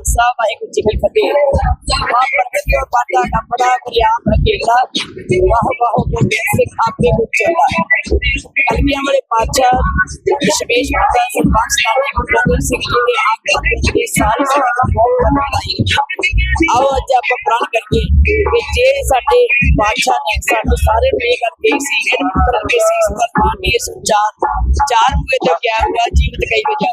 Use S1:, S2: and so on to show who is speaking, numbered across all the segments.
S1: ਵਾਹਿਗੁਰੂ ਜੀ ਕੀ ਫਤਿਹ। ਵਾਹ ਪ੍ਰਗਟ ਔਰ ਬਾਟਾ ਡੱਪੜਾ ਬਲਿਆਮ ਅਕੇਲਾ ਵਾਹ ਵਾਹ ਗੋਬਿੰਦ ਸਿੰਘ ਆਪੇ ਗੁਚਲਾ ਕਲਮੀਆਂ ਵਾਲੇ ਪਾਤਸ਼ਾਹ ਵਿਸ਼ਵੇਸ਼ ਮਾਤਾ ਸਰਬੰਸ ਸਾਹਿਬ ਗੁਰੂ ਸਿੰਘ ਜੀ ਦੇ ਆਪ ਦੇ ਸਾਰੇ ਸੰਗਤਾਂ ਬਹੁਤ ਧੰਨਵਾਦ ਆਓ ਅੱਜ ਆਪਾਂ ਪ੍ਰਣ ਕਰੀਏ ਕਿ ਜੇ ਸਾਡੇ ਬਾਦਸ਼ਾਹ ਨੇ ਸਾਨੂੰ ਸਾਰੇ ਨੇ ਗੱਲ ਕਹੀ ਸੀ ਇਹ ਕਰਾਂਗੇ ਸੀ ਸਰਮਾਨ ਦੀ ਸੰਚਾਰ ਚਾਰ ਮੁਏ ਤੇ ਕਿਆ ਹੋਇਆ ਜੀਵਤ ਕਈ ਵਜਾ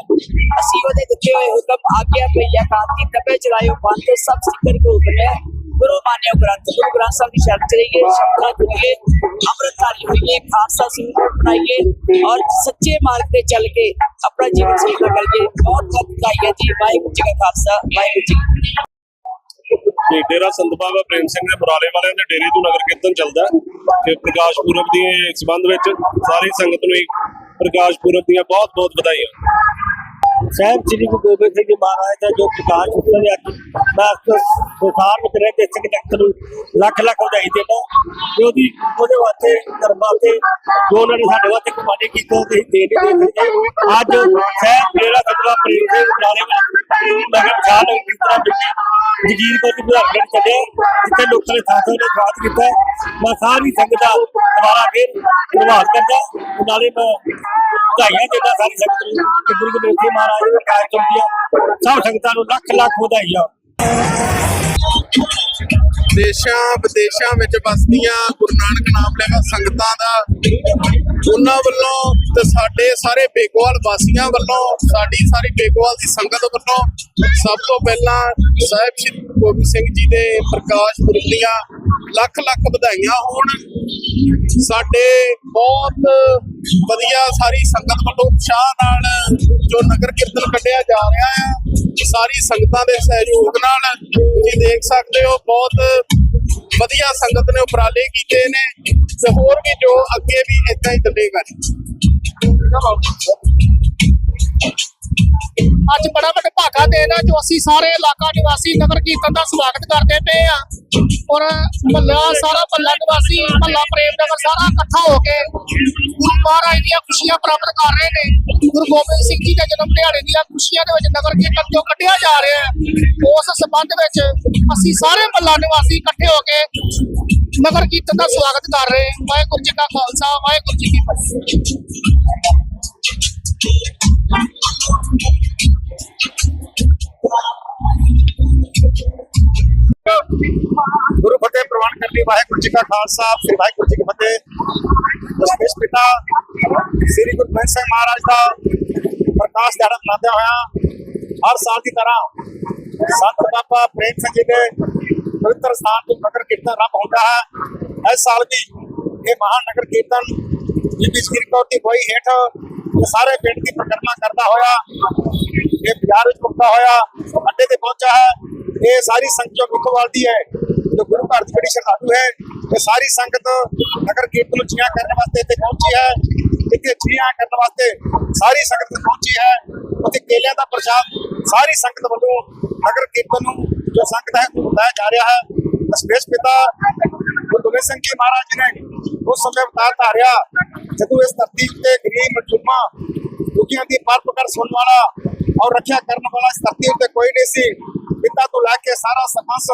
S1: ਅਸੀਂ ਉਹਦੇ ਦਿੱਤੇ ਹੋਏ ਹੁਕਮ ਆਗਿਆ ਭਈਆ ਕਾਤੀ ਤਬੇ ਚਲਾਇਓ ਬੰਦ ਸਭ ਸਿੱਕਰ ਕੋ ਹੁਕਮ ਹੈ ਗੁਰੂ ਮਾਨਿਓ ਗ੍ਰੰਥ ਗੁਰੂ ਗ੍ਰੰਥ ਸਾਹਿਬ ਦੀ ਸ਼ਰਨ ਚਲੀਏ ਸ਼ਬਦਾਂ ਜੁੜੀਏ ਅੰਮ੍ਰਿਤਧਾਰੀ ਹੋਈਏ ਖਾਲਸਾ ਸਿੰਘ ਬਣਾਈਏ ਔਰ ਸੱਚੇ ਮਾਰਗ ਤੇ ਚੱਲ ਕੇ ਆਪਣਾ ਜੀਵਨ ਸਫਲ ਕਰੀਏ ਬਹੁਤ ਬਹੁਤ ਵਧਾਈਆਂ ਜੀ ਵਾਹਿਗੁਰੂ ਜੀ ਕਾ ਖਾਲਸਾ ਵਾਹਿਗੁਰੂ ਜੀ ਕੀ ਫਤਿਹ।
S2: ਤੇ ਡੇਰਾ ਸੰਤ ਬਾਬਾ ਪ੍ਰੇਮ ਸਿੰਘ ਦੇ ਮੁਰਾਲੇ ਵਾਲਿਆਂ ਦੇ ਡੇਰੇ ਤੋਂ ਨਗਰ ਕੀਰਤਨ ਚੱਲਦਾ ਹੈ ਤੇ ਪ੍ਰਕਾਸ਼ ਪੁਰਬ ਦੇ ਸੰਬੰਧ ਵਿੱਚ ਸਾਰੀ ਸੰਗਤ ਨੂੰ ਇੱਕ ਪ੍ਰਕਾਸ਼ ਪੁਰਬ ਦੀਆਂ ਬਹੁਤ ਬਹੁਤ ਵਧਾਈਆਂ।
S3: ਸਾਹਿਬ ਸ੍ਰੀ ਗੁਰੂ ਗੋਬਿੰਦ ਸਿੰਘ ਜੀ ਮਹਾਰਾਜ ਦਾ ਜੋ ਪ੍ਰਕਾਸ਼ ਪੁਰਬ ਹੈ ਅੱਜ ਮੈਂ ਸੰਸਾਰ ਵਿੱਚ ਰਹਿੰਦੇ ਸਿੱਖ ਜਗਤ ਨੂੰ ਲੱਖ ਲੱਖ ਵਧਾਈ ਦਿੰਦਾ। ਤੇ ਉਹਦੀ, ਉਹਦੇ ਵਾਸਤੇ ਧਰਮ ਵਾਸਤੇ ਜੋ ਉਹਨਾਂ ਨੇ ਸਾਡੇ ਵਾਸਤੇ ਕੁਰਬਾਨੀ ਕੀਤੀ ਤੇ ਦੇ ਨਹੀਂ ਸਕਦੇ। ਅੱਜ ਸਾਹਿਬ ਮੇਰਾ ਸਤਵਾ ਪ੍ਰੇਮ ਸਿੰਘ ਨਾਲੇ ਨਗਰ ਖਾਲ ਇਸ ਤਰ੍ਹਾਂ ਬਿੱਟੀ ਜਗੀਰ ਕੋਲ ਬੁਝਾਰਗੜ ਚੱਲਿਆ ਜਿੱਥੇ ਲੋਕਾਂ ਨੇ ਥਾਂ ਨੇ ਸਵਾਗਤ ਕੀਤਾ। ਮੈਂ ਸਾਰੀ ਸੰਗਤ ਦਾ ਦੁਬਾਰਾ ਫੇਰ ਧੰਨਵਾਦ ਕਰਦਾ। ਨਾਲੇ ਮੈਂ ਵਧਾਈਆਂ ਦੇਣਾ ਸਾਰੀ ਸੰਗਤ ਨੂੰ। ਕਿ ਗੁਰੂ ਗੋਬਿੰਦ ਸਿੰਘ ਮਹਾਰਾਜ ਦੇ ਪ੍ਰਕਾਸ਼ ਚੌਂਕੀਆ। ਸਭ ਸੰਗਤਾਂ ਨੂੰ ਲੱਖ ਲੱਖ ਵਧਾਈਆਂ।
S4: ਦੇਸ਼ਾਂ, ਵਿਦੇਸ਼ਾਂ ਵਿੱਚ ਵਸਦੀਆਂ ਗੁਰੂ ਨਾਨਕ ਨਾਮ ਲੈਵਾ ਸੰਗਤਾਂ ਦਾ, ਉਹਨਾਂ ਵੱਲੋਂ ਤੇ ਸਾਡੇ ਸਾਰੇ ਬੇਗੋਵਾਲ ਵਾਸੀਆਂ ਵੱਲੋਂ, ਸਾਡੀ ਸਾਰੀ ਬੇਗੋਵਾਲ ਦੀ ਸੰਗਤ ਵੱਲੋਂ ਸਭ ਤੋਂ ਪਹਿਲਾਂ ਸਾਹਿਬ ਸ਼੍ਰੀ ਗੋਬਿੰਦ ਸਿੰਘ ਜੀ ਦੇ ਪ੍ਰਕਾਸ਼ ਪੁਰਬ ਦੀਆਂ ਲੱਖ ਲੱਖ ਵਧਾਈਆਂ ਹੋਣ। ਸਾਡੇ ਬਹੁਤ ਵਧੀਆ ਸਾਰੀ ਸੰਗਤ ਵੱਲੋਂ ਉਤਸ਼ਾਹ ਨਾਲ ਜੋ ਨਗਰ ਕੀਰਤਨ ਕੱਢਿਆ ਜਾ ਰਿਹਾ ਹੈ ਸਾਰੀ ਸੰਗਤਾਂ ਦੇ ਸਹਿਯੋਗ ਨਾਲ ਤੁਸੀਂ ਦੇਖ ਸਕਦੇ ਹੋ, ਬਹੁਤ ਵਧੀਆ ਸੰਗਤ ਨੇ ਉਪਰਾਲੇ ਕੀਤੇ ਨੇ ਤੇ ਹੋਰ ਵੀ ਜੋ ਅੱਗੇ ਵੀ ਇਦਾਂ ਹੀ ਚੱਲੇਗਾ
S5: ਅੱਜ ਬੜਾ ਵੱਡਾ ਭਾਗਾ ਦੇਣ ਆ ਜੋ ਅਸੀਂ ਸਾਰੇ ਇਲਾਕਾ ਨਿਵਾਸੀ ਨਗਰ ਕੀਰਤਨ ਦਾ ਸਵਾਗਤ ਕਰਦੇ ਪਏ ਆ। ਔਰ ਮੱਲਾ, ਸਾਰਾ ਮੱਲਾ ਨਿਵਾਸੀ, ਮੱਲਾ ਪ੍ਰੇਮ ਨਗਰ ਸਾਰਾ ਇਕੱਠਾ ਹੋ ਕੇ ਗੁਰੂ ਮਹਾਰਾਜ ਦੀਆਂ ਖੁਸ਼ੀਆਂ ਪ੍ਰਾਪਤ ਕਰ ਰਹੇ ਨੇ। ਗੁਰੂ ਗੋਬਿੰਦ ਸਿੰਘ ਜੀ ਦੇ ਜਨਮ ਦਿਹਾੜੇ ਦੀਆਂ ਖੁਸ਼ੀਆਂ ਦੇ ਵਿੱਚ ਨਗਰ ਕੀਰਤਨ ਜੋ ਕੱਢਿਆ ਜਾ ਰਿਹਾ ਹੈ, ਉਸ ਸੰਬੰਧ ਵਿੱਚ ਅਸੀਂ ਸਾਰੇ ਮੱਲਾ ਨਿਵਾਸੀ ਇਕੱਠੇ ਹੋ ਕੇ ਨਗਰ ਕੀਰਤਨ ਦਾ ਸਵਾਗਤ ਕਰ ਰਹੇ ਵਾਹਿਗੁਰੂ ਜੀ ਕਾ ਖਾਲਸਾ, ਵਾਹਿਗੁਰੂ ਜੀ ਕੀ ਫਤਿਹ।
S4: ਗੁਰੂ ਫਤਿਹ ਪ੍ਰਵਾਨ ਕਰਨੀ ਵਾਹਿਗੁਰੂ ਜੀ ਕਾ ਖਾਲਸਾ, ਸ੍ਰੀ ਵਾਹਿਗੁਰੂ ਜੀ ਕੀ ਫਤਿਹ। ਦਸ਼ਮੇਸ਼ ਪਿਤਾ, ਸ੍ਰੀ ਗੁਰੂ ਗ੍ਰੰਥ ਸਾਹਿਬ ਮਹਾਰਾਜ ਦਾ ਪ੍ਰਕਾਸ਼ ਦਿਹਾੜਾ ਮਨਾਉਂਦੇ ਹੋਇਆ ਹਰ ਸਾਲ ਦੀ ਤਰ੍ਹਾਂ ਸੰਤ ਬਾਬਾ ਪ੍ਰੇਮ ਸਿੰਘ ਜੀ ਦੇ ਪਵਿੱਤਰ ਸਥਾਨ ਤੋਂ ਨਗਰ ਕੀਰਤਨ ਆਰੰਭ ਹੁੰਦਾ ਹੈ। ਇਸ ਸਾਲ ਵੀ ਇਹ ਮਹਾਨ ਨਗਰ ਕੀਰਤਨ ਬੀਬੀ ਸ਼੍ਰੀ ਕੌਰ ਦੀ ਬੋਈ ਹੇਠ ਸਾਰੇ ਪਿੰਡ ਦੀ ਪ੍ਰਕਰਮਾ ਕਰਦਾ ਹੋਇਆ, ਇਹ ਬਾਜ਼ਾਰ ਵਿੱਚ ਮੁਕਤਾ ਹੋਇਆ, ਅੱਡੇ ਤੇ ਪਹੁੰਚਾ ਹੈ, ਇਹ ਸਾਰੀ ਸੰਗਤ ਜੋ ਮੁਖਵਾਲ ਦੀ ਹੈ, ਜੋ ਗੁਰੂ ਘਰ ਦੀ ਬੜੀ ਸ਼ਰਧਾਲੂ ਹੈ, ਇਹ ਸਾਰੀ ਸੰਗਤ ਨਗਰ ਕੀਰਤਨ ਨੂੰ ਜੀਆਂ ਕਰਨ ਵਾਸਤੇ ਇੱਥੇ ਪਹੁੰਚੀ ਹੈ, ਇੱਥੇ ਜੀਆਂ ਕਰਨ ਵਾਸਤੇ ਸਾਰੀ ਸੰਗਤ ਪਹੁੰਚੀ ਹੈ, ਉੱਥੇ ਕੇਲਿਆਂ ਦਾ ਪ੍ਰਸ਼ਾਦ ਸਾਰੀ ਸੰਗਤ ਵੱਲੋਂ ਨਗਰ ਕੀਰਤਨ ਨੂੰ ਜੋ ਸੰਗਤ ਹੈ ਬਤਾਇਆ ਜਾ ਰਿਹਾ ਹੈ। ਸਪੇਸ ਪਿਤਾ ਗੁਰੂ ਗੋਬਿੰਦ ਸਿੰਘ ਜੀ ਮਹਾਰਾਜ ਨੇ ਉਸ ਸਮੇਂ ਅਵਤਾਰ ਧਾਰਿਆ, ਜਦੋਂ ਇਸ ਧਰਤੀ ਉੱਤੇ ਗਰੀਬ ਮਜਲੂਮਾਂ ਦੁਖੀਆਂ ਦੀ ਪਰ ਪਕੜ ਸੁਣਨ ਵਾਲਾ ਔਰ ਰੱਖਿਆ ਕਰਨ ਵਾਲਾ ਇਸ ਧਰਤੀ ਉੱਤੇ ਕੋਈ ਨਹੀਂ ਸੀ, ਪਿਤਾ ਤੋਂ ਲੈ ਕੇ ਸਾਰਾ ਸਰਬੰਸ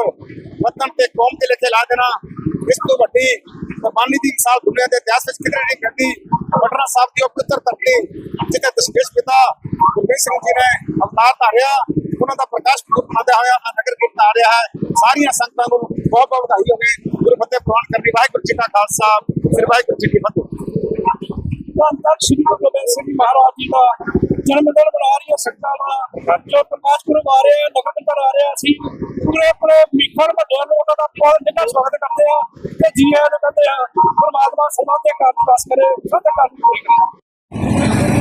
S4: ਵਤਨ ਤੇ ਕੌਮ ਦੇ ਲਿਖੇ ਲਾ ਦੇਣਾ, ਇਸ ਤੋਂ ਵੱਡੀ ਕੁਰਬਾਨੀ ਦੀ ਮਿਸਾਲ ਦੁਨੀਆ ਦੇ ਇਤਿਹਾਸ ਵਿੱਚ ਕਿਤੇ ਨਹੀਂ ਮਿਲਦੀ ਪਟਨਾ ਸਾਹਿਬ ਦੀ ਉਹ ਪਵਿੱਤਰ ਧਰਤੀ, ਜਿੱਥੇ ਦਸ਼ਮੇਸ਼ ਪਿਤਾ ਗੁਰਬੀਰ ਸਿੰਘ ਜੀ ਨੇ ਅਵਤਾਰ ਧਾਰਿਆ, ਉਹਨਾਂ ਦਾ ਪ੍ਰਕਾਸ਼ ਪੁਰਬ ਮਨਾਉਂਦੇ ਹੋਇਆ ਆਹ ਨਗਰ ਕੀਰਤਨ ਆ ਰਿਹਾ ਹੈ। ਸਾਰੀਆਂ ਸੰਗਤਾਂ ਨੂੰ ਬਹੁਤ ਬਹੁਤ ਵਧਾਈ ਹੋਵੇ। ਗੁਰੂ ਫਤਿਹ ਪ੍ਰਵਾਨ ਕਰਨੀ ਵਾਹਿਗੁਰੂ ਜੀ ਕਾ ਖਾਲਸਾ, ਸ੍ਰੀ ਵਾਹਿਗੁਰੂ ਜੀ ਕੀ ਫਤਿਹ।
S3: ਧੰਨ ਧੰਨ ਸ਼੍ਰੀ ਗੁਰੂ ਗੋਬਿੰਦ ਸਿੰਘ ਮਹਾਰਾਜ ਜੀ ਦਾ ਜਨਮ ਦਿਨ ਮਨਾ ਰਹੀਆਂ ਸੰਗਤਾਂ ਦਾ। ਜੋ ਪ੍ਰਕਾਸ਼ ਪੁਰਬ ਆ ਰਿਹਾ, ਨਗਰ ਕੀਰਤਨ ਆ ਰਿਹਾ ਅਸੀਂ ਪੂਰੇ ਪੂਰੇ ਮੀਖਣ ਵੱਡਿਆਂ ਨੂੰ ਉਹਨਾਂ ਦਾ ਬਹੁਤ ਨਿੱਘਾ ਸਵਾਗਤ ਕਰਦੇ ਆ ਤੇ ਜੀ ਆਇਆਂ ਨੂੰ ਕਹਿੰਦੇ ਆ, ਪਰਮਾਤਮਾ ਸਭਾ ਤੇ ਕਾਰਜ ਪਾਸ ਕਰੇ ਸਦਾ ਕਾਰਜ ਪੂਰੇ ਕਰੇ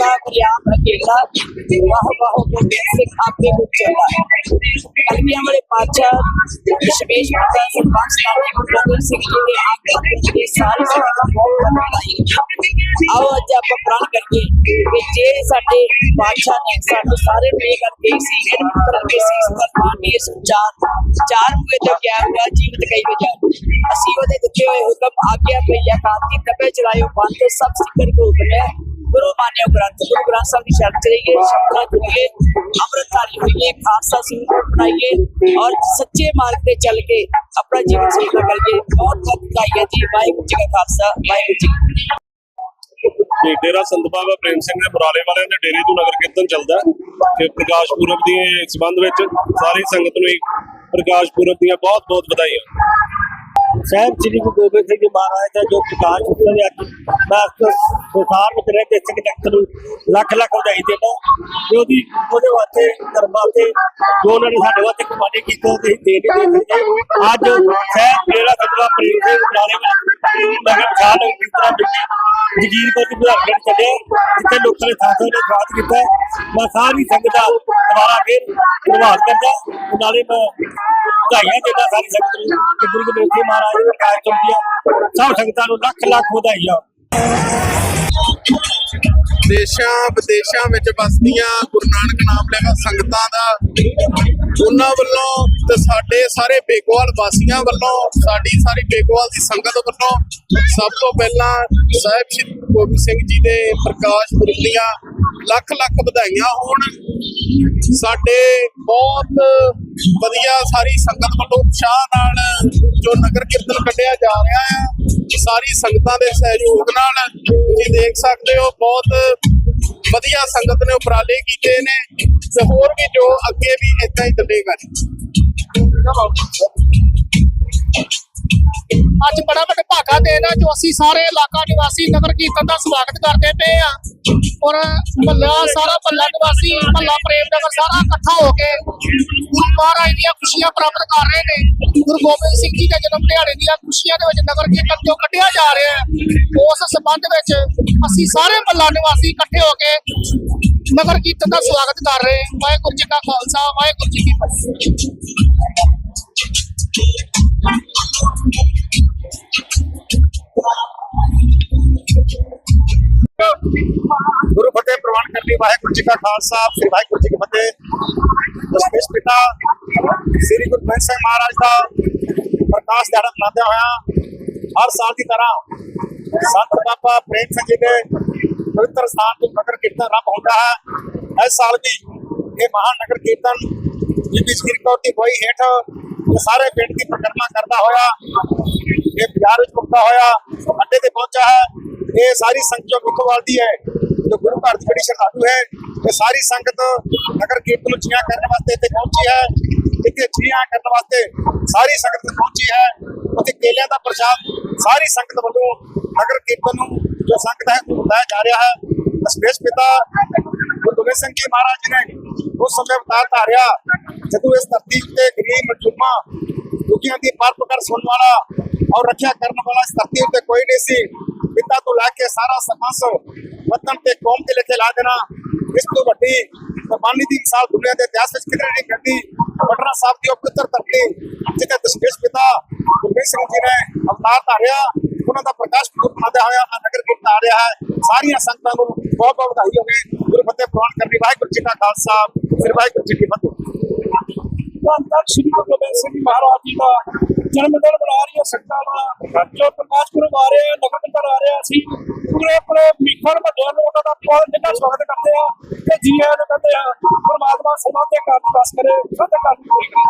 S1: ਬਾਦਾ ਡੱਪੜਾ ਬਰਿਆਮ ਅਕੇਲਾ ਵਾਹ ਵਾਹ ਗੋਬਿੰਦ ਸਿੰਘ ਆਪੇ ਗੁਚਲਾ ਕਲਮੀਆਂ ਵਾਲੇ ਪਾਤਸ਼ਾਹ ਦਸ਼ਮੇਸ਼ ਪਿਤਾ ਸਰਬੰਸ ਸਾਹਿਬ ਗੁਰੂ ਗੋਬਿੰਦ ਸਿੰਘ ਜੀ ਦੇ ਆਪ ਦੇ ਸਾਰੇ ਸੰਗਤਾਂ ਬਹੁਤ ਧੰਨਵਾਦ ਆਓ ਅੱਜ ਆਪਾਂ ਪ੍ਰਣ ਕਰੀਏ ਕਿ ਜੇ ਸਾਡੇ ਬਾਦਸ਼ਾਹ ਨੇ ਸਾਨੂੰ ਸਾਰੇ ਨੇ ਗੱਲ ਕਹੀ ਸੀ ਇਹਨ ਕਰਾਂਗੇ ਸੀ ਇਸ ਦਰਬਾਰ ਦੀ ਇਸ ਚਾਰ ਚਾਰ ਮੁਏ ਤੇ ਕਿਆ ਹੋਇਆ ਜੀਵਤ ਕਈ ਵਜਾ ਅਸੀਂ ਉਹਦੇ ਦਿੱਤੇ ਹੋਏ ਹੁਕਮ ਆਗਿਆ ਭਈਆ ਕਾਂਤੀ ਤਬੇ ਚਲਾਇਓ ਬੰਦ ਸਭ ਸਿੱਕਰ ਕੋ ਹੁਕਮ ਹੈ ਗੁਰੂ ਮਾਨਿਓ ਗ੍ਰੰਥ ਗੁਰੂ ਗ੍ਰੰਥ ਸਾਹਿਬ ਦੀ ਸ਼ਰਨ ਚਲੀਏ ਸ਼ਬਦਾਂ ਜੁੜੀਏ ਅੰਮ੍ਰਿਤਧਾਰੀ ਹੋਈਏ, ਖਾਲਸਾ ਸਿੰਘ ਬਣਾਈਏ ਔਰ ਸੱਚੇ ਮਾਰਗ ਤੇ ਚੱਲ ਕੇ ਆਪਣਾ ਜੀਵਨ ਸਫਲ ਕਰੀਏ। ਬਹੁਤ ਬਹੁਤ ਵਧਾਈਆਂ ਜੀ। ਵਾਹਿਗੁਰੂ ਜੀ ਕਾ ਖਾਲਸਾ, ਵਾਹਿਗੁਰੂ ਜੀ
S2: ਤੇ ਡੇਰਾ ਸੰਤ ਬਾਬਾ ਪ੍ਰੇਮ ਸਿੰਘ ਦੇ ਮੁਰਾਲੇ ਵਾਲਿਆਂ ਦੇ ਡੇਰੇ ਤੋਂ ਨਗਰ ਕੀਰਤਨ ਚੱਲਦਾ ਤੇ ਪ੍ਰਕਾਸ਼ ਪੁਰਬ ਦੇ ਸੰਬੰਧ ਵਿੱਚ ਸਾਰੀ ਸੰਗਤ ਨੂੰ ਪ੍ਰਕਾਸ਼ ਪੁਰਬ ਦੀਆਂ ਬਹੁਤ ਬਹੁਤ ਵਧਾਈਆਂ।
S3: ਸਾਹਿਬ ਸ੍ਰੀ ਗੁਰੂ ਗੋਬਿੰਦ ਸਿੰਘ ਜੀ ਮਹਾਰਾਜ ਦਾ ਜੋ ਪ੍ਰਕਾਸ਼ ਉਤਸਵ ਹੈ ਅੱਜ ਮੈਂ ਸੰਸਾਰ ਵਿੱਚ ਰਹਿੰਦੇ ਸਿੱਖ ਨੂੰ ਲੱਖ ਲੱਖ ਵਧਾਈ ਦਿੰਦਾ। ਤੇ ਉਹਦੀ, ਉਹਦੇ ਵਾਸਤੇ ਧਰਮਾਂ ਤੇ ਜੋ ਉਹਨਾਂ ਨੇ ਸਾਡੇ ਵਾਸਤੇ ਕੁਰਬਾਨੀ ਕੀਤੀ ਤੇ ਦੇ ਨਹੀਂ ਸਕਦੇ। ਅੱਜ ਸਾਹਿਬ ਮੇਰਾ ਸਤਵਾ ਪ੍ਰੇਮ ਸਿੰਘ ਬੁਲਾਰੇ ਨਗਰ ਖਾਲ ਕਿਸ ਤਰ੍ਹਾਂ ਬਿੱਟੀ ਜਗੀਰ ਕੋਲ ਬੁਲਾਰੇ ਚੱਲੇ ਜਿੱਥੇ ਲੋਕਾਂ ਨੇ ਥਾਂ ਨੇ ਸਵਾਗਤ ਕੀਤਾ ਮੈਂ ਸਾਰੀ ਸੰਗਤ ਦਾ ਦੁਬਾਰਾ ਫਿਰ ਧੰਨਵਾਦ ਕਰਦਾ ਨਾਲੇ ਮੈਂ ਵਧਾਈਆਂ ਦਿੰਦਾ ਸਾਰੀ ਸੰਗਤ ਨੂੰ ਕਿ ਗੁਰੂ ਗੋਬਿੰਦ ਮਹਾਰਾਜ ਦੇ ਕਾਇ ਚੁੰਮੀਆਂ ਸਭ ਸੰਗਤਾਂ ਨੂੰ ਲੱਖ ਲੱਖ ਵਧਾਈਆਂ।
S6: ਦੇਸ਼ਾਂ ਵਿਦੇਸ਼ਾਂ ਵਿੱਚ ਵਸਦੀਆਂ ਗੁਰੂ ਨਾਨਕ ਨਾਮ ਲੈਵਾ ਸੰਗਤਾਂ ਦਾ, ਉਹਨਾਂ ਵੱਲੋਂ ਤੇ ਸਾਡੇ ਸਾਰੇ ਬੇਗੋਵਾਲ ਵਾਸੀਆਂ ਵੱਲੋਂ, ਸਾਡੀ ਸਾਰੀ ਬੇਗੋਵਾਲ ਦੀ ਸੰਗਤ ਵੱਲੋਂ ਸਭ ਤੋਂ ਪਹਿਲਾਂ ਸਾਹਿਬ ਸ਼੍ਰੀ ਗੋਬਿੰਦ ਸਿੰਘ ਜੀ ਦੇ ਪ੍ਰਕਾਸ਼ ਪੁਰਬ ਦੀਆਂ ਲੱਖ ਲੱਖ ਵਧਾਈਆਂ ਹੋਣ। ਸਾਡੇ ਬਹੁਤ ਵਧੀਆ ਸਾਰੀ ਸੰਗਤ ਵੱਲੋਂ ਉਤਸ਼ਾਹ ਨਾਲ ਜੋ ਨਗਰ ਕੀਰਤਨ ਕੱਢਿਆ ਜਾ ਰਿਹਾ ਹੈ, ਸਾਰੀ ਸੰਗਤਾਂ ਦੇ ਸਹਿਯੋਗ ਨਾਲ ਤੁਸੀਂ ਦੇਖ ਸਕਦੇ ਹੋ, ਬਹੁਤ ਵਧੀਆ ਸੰਗਤ ਨੇ ਉਪਰਾਲੇ ਕੀਤੇ ਨੇ ਤੇ ਹੋਰ ਵੀ ਜੋ ਅੱਗੇ ਵੀ ਇਦਾਂ ਹੀ ਚੱਲੇਗਾ
S5: ਅੱਜ ਬੜਾ ਵੱਡਾ ਭਾਗਾ ਦੇਣ ਆ ਜੋ ਅਸੀਂ ਸਾਰੇ ਇਲਾਕਾ ਨਿਵਾਸੀ ਨਗਰ ਕੀਰਤਨ ਦਾ ਸਵਾਗਤ ਕਰਦੇ ਪਏ ਆ। ਔਰ ਮੱਲਾ, ਸਾਰਾ ਮੱਲਾ ਨਿਵਾਸੀ, ਮੱਲਾ ਪ੍ਰੇਮ ਨਗਰ ਸਾਰਾ ਇਕੱਠਾ ਹੋ ਕੇ ਗੁਰੂ ਮਹਾਰਾਜ ਦੀਆਂ ਖੁਸ਼ੀਆਂ ਪ੍ਰਾਪਤ ਕਰ ਰਹੇ ਨੇ। ਗੁਰੂ ਗੋਬਿੰਦ ਸਿੰਘ ਜੀ ਦੇ ਜਨਮ ਦਿਹਾੜੇ ਦੀਆਂ ਖੁਸ਼ੀਆਂ ਦੇ ਵਿੱਚ ਨਗਰ ਕੀਰਤਨ ਜੋ ਕੱਢਿਆ ਜਾ ਰਿਹਾ ਹੈ, ਉਸ ਸੰਬੰਧ ਵਿੱਚ ਅਸੀਂ ਸਾਰੇ ਮੱਲਾ ਨਿਵਾਸੀ ਇਕੱਠੇ ਹੋ ਕੇ ਨਗਰ ਕੀਰਤਨ ਦਾ ਸਵਾਗਤ ਕਰ ਰਹੇ ਵਾਹਿਗੁਰੂ ਜੀ ਕਾ ਖਾਲਸਾ, ਵਾਹਿਗੁਰੂ ਜੀ ਕੀ ਫਤਿਹ।
S4: ਗੁਰੂ ਫਤਿਹ ਪ੍ਰਵਾਨ ਕਰਨੀ ਵਾਹਿਗੁਰੂ ਜੀ ਕਾ ਖਾਲਸਾ ਸ੍ਰੀ ਵਾਹਿਗੁਰੂ ਜੀ ਕੀ ਫਤਿਹ ਦਸ਼ਮੇਸ਼ ਪਿਤਾ ਸ੍ਰੀ ਗੁਰੂ ਗ੍ਰੰਥ ਸਾਹਿਬ ਮਹਾਰਾਜ ਦਾ ਪ੍ਰਕਾਸ਼ ਦਿਹਾੜਾ ਮਨਾਉਂਦੇ ਹੋਇਆ ਹਰ ਸਾਲ ਦੀ ਤਰ੍ਹਾਂ ਸੰਤ ਬਾਬਾ ਪ੍ਰੇਮ ਸਿੰਘ ਜੀ ਦੇ ਪਵਿੱਤਰ ਸਥਾਨ ਤੋਂ ਨਗਰ ਕੀਰਤਨ ਆਰੰਭ ਹੁੰਦਾ ਹੈ ਇਸ ਸਾਲ ਵੀ ਇਹ ਮਹਾਨ ਨਗਰ ਕੀਰਤਨ ਬੀਬੀ ਸ਼੍ਰੀ ਕੌਰ ਦੀ ਬੋਈ ਹੇਠ ਇਹ ਸਾਰੇ ਪਿੰਡ ਦੀ ਪ੍ਰਕਰਮਾ ਕਰਦਾ ਹੋਇਆ ਇਹ ਬਾਜ਼ਾਰ ਵਿੱਚ ਮੁਕਤਾ ਹੋਇਆ ਅੱਡੇ ਤੇ ਪਹੁੰਚਾ ਹੈ ਇਹ ਸਾਰੀ ਸੰਗਤ ਜੋ ਮੁਖਵਾਲ ਦੀ ਹੈ, ਜੋ ਗੁਰੂ ਘਰ ਦੀ ਬੜੀ ਸ਼ਰਧਾਲੂ ਹੈ, ਇਹ ਸਾਰੀ ਸੰਗਤ ਨਗਰ ਕੀਰਤਨ ਨੂੰ ਜੀਆਂ ਕਰਨ ਵਾਸਤੇ ਇੱਥੇ ਪਹੁੰਚੀ ਹੈ, ਇੱਥੇ ਜੀਆਂ ਕਰਨ ਵਾਸਤੇ ਸਾਰੀ ਸੰਗਤ ਪਹੁੰਚੀ ਹੈ, ਉੱਥੇ ਕੇਲਿਆਂ ਦਾ ਪ੍ਰਸ਼ਾਦ ਸਾਰੀ ਸੰਗਤ ਵੱਲੋਂ ਨਗਰ ਕੀਰਤਨ ਨੂੰ ਜੋ ਸੰਗਤ ਹੈ ਬਤਾਇਆ ਜਾ ਰਿਹਾ ਹੈ। ਦਸ਼ਮੇਸ਼ ਪਿਤਾ ਗੁਰੂ ਗੋਬਿੰਦ ਸਿੰਘ ਜੀ ਮਹਾਰਾਜ ਨੇ ਉਸ ਸਮੇਂ ਅਵਤਾਰ ਧਾਰਿਆ, ਜਦੋਂ ਇਸ ਧਰਤੀ ਉੱਤੇ ਗਰੀਬ ਮਜਲੂਮਾਂ ਦੁਖੀਆਂ ਦੀ ਪਰ ਪਕੜ ਸੁਣਨ ਵਾਲਾ ਔਰ ਰੱਖਿਆ ਕਰਨ ਵਾਲਾ ਇਸ ਧਰਤੀ ਉੱਤੇ ਕੋਈ ਨਹੀਂ ਸੀ ਲੈ ਕੇ ਸਾਰਾ ਸਰਬੰਸ ਵਤਨ ਤੇ ਕੌਮ ਦੇ ਲਿਖੇ ਲਾ ਦੇਣਾ। ਇਸ ਤੋਂ ਵੱਡੀ ਕੁਰਬਾਨੀ ਦੀ ਮਿਸਾਲ ਦੁਨੀਆ ਦੇ ਇਤਿਹਾਸ ਵਿੱਚ ਕਿਤੇ ਨਹੀਂ ਮਿਲਦੀ ਪਟਨਾ ਸਾਹਿਬ ਦੀ ਉਹ ਪਵਿੱਤਰ ਧਰਤੀ, ਜਿੱਥੇ ਦਸ਼ਮੇਸ਼ ਪਿਤਾ ਗੁਰਬੀਰ ਸਿੰਘ ਜੀ ਨੇ ਅਵਤਾਰ ਧਾਰਿਆ, ਉਹਨਾਂ ਦਾ ਪ੍ਰਕਾਸ਼ ਪੁਰਬ ਮਨਾਉਂਦੇ ਹੋਇਆ ਆਹ ਨਗਰ ਕੀਰਤਨ ਆ ਰਿਹਾ ਹੈ। ਸਾਰੀਆਂ ਸੰਗਤਾਂ ਨੂੰ ਬਹੁਤ ਬਹੁਤ ਵਧਾਈ ਹੋਵੇ। ਗੁਰੂ ਫਤਿਹ ਪ੍ਰਵਾਨ ਕਰਨੀ। ਵਾਹਿਗੁਰੂ ਜੀ ਕਾ ਖਾਲਸਾ, ਸ੍ਰੀ ਵਾਹਿਗੁਰੂ ਜੀ ਕੀ ਫਤਿਹ।
S3: ਧੰਨ ਧੰਨ ਸ਼੍ਰੀ ਗੁਰੂ ਗੋਬਿੰਦ ਸਿੰਘ ਮਹਾਰਾਜ ਜੀ ਦਾ ਜਨਮ ਦਿਨ ਮਨਾ ਰਹੀਆਂ ਸੰਗਤਾਂ ਦਾ। ਜੋ ਪ੍ਰਕਾਸ਼ ਪੁਰਬ ਆ ਰਿਹਾ, ਨਗਰ ਮੰਦਰ ਆ ਰਿਹਾ ਸੀ, ਪੂਰੇ ਆਪਣੇ ਮੀਖਣ ਵੱਡਿਆਂ ਨੂੰ ਉਹਨਾਂ ਦਾ ਬਹੁਤ ਜਿੰਨਾ ਸਵਾਗਤ ਕਰਦੇ ਆ ਤੇ ਜੀ ਆਇਆਂ ਨੂੰ ਕਹਿੰਦੇ ਆ ਪਰਮਾਤਮਾ ਸਭਾ ਤੇ ਕਾਰਜ ਪਾਸ ਕਰੇ, ਸਦਾ ਕਾਰਜ ਪੂਰੇ ਕਰੇ।